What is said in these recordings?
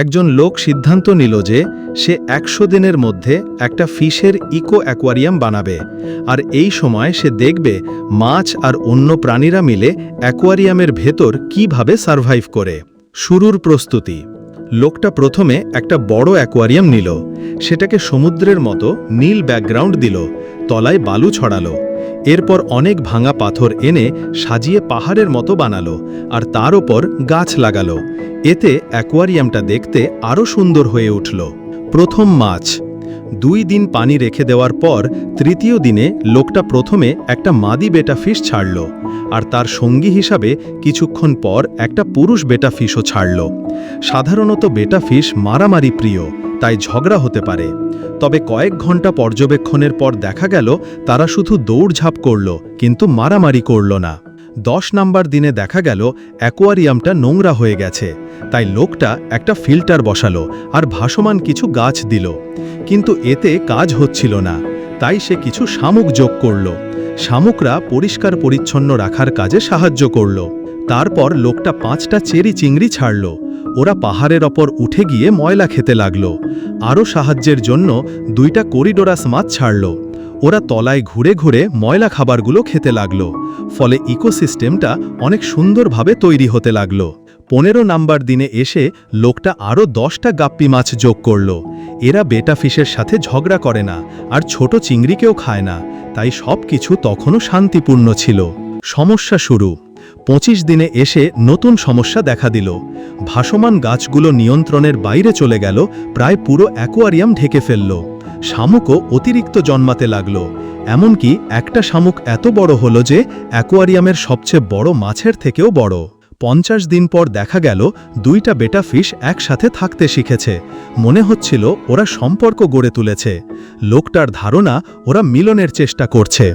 একজন লোক সিদ্ধান্ত নিল যে সে একশো দিনের মধ্যে একটা ফিশের ইকো অ্যাকোয়ারিয়াম বানাবে, আর এই সময় সে দেখবে মাছ আর অন্য প্রাণীরা মিলে অ্যাকোয়ারিয়ামের ভেতর কীভাবে সার্ভাইভ করে। শুরুর প্রস্তুতি। লোকটা প্রথমে একটা বড় অ্যাকোয়ারিয়াম নিল। সেটাকে সমুদ্রের মতো নীল ব্যাকগ্রাউন্ড দিল, তলায় বালু ছড়ালো। এরপর অনেক ভাঙা পাথর এনে সাজিয়ে পাহাড়ের মতো বানালো আর তার ওপর গাছ লাগালো। এতে অ্যাকোয়ারিয়ামটা দেখতে আরও সুন্দর হয়ে উঠল। প্রথম মাছ। দুই দিন পানি রেখে দেওয়ার পর তৃতীয় দিনে লোকটা প্রথমে একটা মাদি বেটা ফিশ ছাড়ল, আর তার সঙ্গী হিসাবে কিছুক্ষণ পর একটা পুরুষ বেটা ফিশও ছাড়ল। সাধারণত বেটা ফিশ মারামারি প্রিয়, তাই ঝগড়া হতে পারে। তবে কয়েক ঘণ্টা পর্যবেক্ষণের পর দেখা গেল, তারা শুধু দৌড়ঝাঁপ করল, কিন্তু মারামারি করল না। দশ নাম্বার দিনে দেখা গেল অ্যাকোয়ারিয়ামটা নোংরা হয়ে গেছে। তাই লোকটা একটা ফিল্টার বসালো আর ভাসমান কিছু গাছ দিল। কিন্তু এতে কাজ হচ্ছিল না। তাই সে কিছু শামুক যোগ করল। শামুকরা পরিষ্কার পরিচ্ছন্ন রাখার কাজে সাহায্য করল। তারপর লোকটা পাঁচটা চেরি চিংড়ি ছাড়ল। ওরা পাহাড়ের ওপর উঠে গিয়ে ময়লা খেতে লাগল। আরও সাহায্যের জন্য দুইটা করিডোরাস মাছ ছাড়ল। ওরা তলায় ঘুরে ঘুরে ময়লা খাবারগুলো খেতে লাগল। ফলে ইকোসিস্টেমটা অনেক সুন্দরভাবে তৈরি হতে লাগল। পনেরো নাম্বার দিনে এসে লোকটা আরও দশটা গাপ্পি মাছ যোগ করল। এরা বেটা ফিশের সাথে ঝগড়া করে না, আর ছোট চিংড়িকেও খায় না। তাই সব কিছু তখনও শান্তিপূর্ণ ছিল। সমস্যা শুরু। পঁচিশ দিনে এসে নতুন সমস্যা দেখা দিল। ভাসমান গাছগুলো নিয়ন্ত্রণের বাইরে চলে গেল, প্রায় পুরো অ্যাকোয়ারিয়াম ঢেকে ফেলল। শামুকও অতিরিক্ত জন্মাতে লাগল। এমনকি একটা শামুক এত বড় হলো যে অ্যাকোয়ারিয়ামের সবচেয়ে বড় মাছের থেকেও বড়। পঞ্চাশ দিন পর দেখা গেল দুইটা বেটা ফিশ একসাথে থাকতে শিখেছে। মনে হচ্ছিল ওরা সম্পর্ক গড়ে তুলেছে। লোকটার ধারণা ওরা মিলনের চেষ্টা করছে।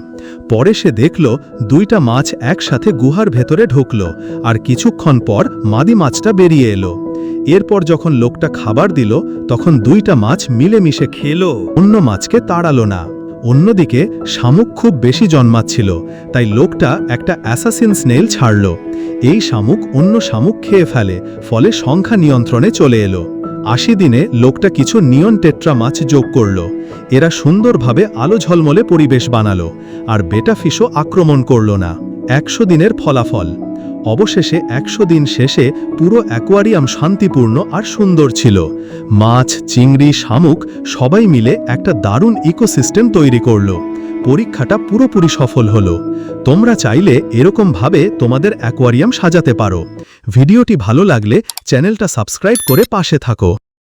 পরে সে দেখল দুইটা মাছ একসাথে গুহার ভেতরে ঢুকল আর কিছুক্ষণ পর মাদি মাছটা বেরিয়ে এলো। এরপর যখন লোকটা খাবার দিল, তখন দুইটা মাছ মিলেমিশে খেলো, অন্য মাছকে তাড়ালো না। অন্যদিকে, শামুক খুব বেশি জন্মাচ্ছিল, তাই লোকটা একটা অ্যাসাসিন স্নেল ছাড়ল। এই শামুক অন্য শামুক খেয়ে ফেলে, ফলে সংখ্যা নিয়ন্ত্রণে চলে এলো। আশি দিনে লোকটা কিছু নিয়ন টেট্রা মাছ যোগ করল। এরা সুন্দরভাবে আলো ঝলমলে পরিবেশ বানালো, আর বেটা ফিশও আক্রমণ করল না। একশো দিনের ফলাফল। অবশেষে একশো দিন শেষে পুরো অ্যাকোয়ারিয়াম শান্তিপূর্ণ আর সুন্দর ছিল। মাছ, চিংড়ি, শামুক সবাই মিলে একটা দারুণ ইকোসিস্টেম তৈরি করল। পরীক্ষাটা পুরোপুরি সফল হলো। তোমরা চাইলে এরকমভাবে তোমাদের অ্যাকোয়ারিয়াম সাজাতে পারো। ভিডিওটি ভালো লাগলে চ্যানেলটা সাবস্ক্রাইব করে পাশে থাকো।